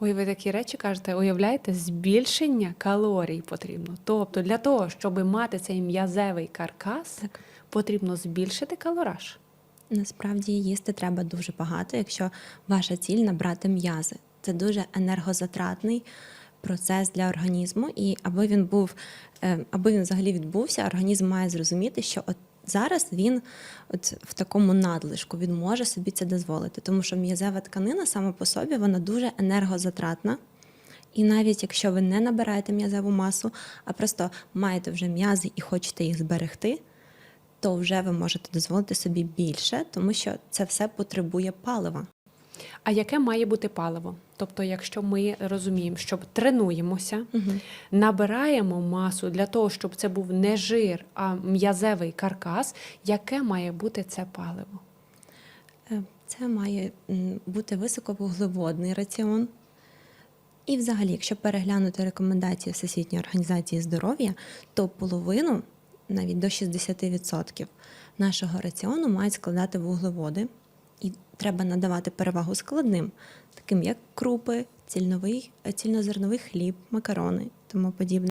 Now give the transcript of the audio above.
Ой, ви такі речі кажете, уявляєте, збільшення калорій потрібно. Тобто для того, щоб мати цей м'язевий каркас, Так. потрібно збільшити калораж. Насправді їсти треба дуже багато, якщо ваша ціль набрати м'язи. Це дуже енергозатратний процес для організму, і аби він був, е, аби він взагалі відбувся, організм має зрозуміти, що от зараз він от в такому надлишку він може собі це дозволити, тому що м'язева тканина сама по собі вона дуже енергозатратна. І навіть якщо ви не набираєте м'язеву масу, а просто маєте вже м'язи і хочете їх зберегти, то вже ви можете дозволити собі більше, тому що це все потребує палива. А яке має бути паливо? Тобто, якщо ми розуміємо, що тренуємося, набираємо масу для того, щоб це був не жир, а м'язевий каркас, яке має бути це паливо? Е, Це має бути високовуглеводний раціон. І, взагалі, якщо переглянути рекомендації Всесвітньої організації здоров'я, то половину, навіть до 60% нашого раціону мають складати вуглеводи. І треба надавати перевагу складним, таким як крупи, цільновий, е, цільнозерновий хліб, макарони, тому подібне.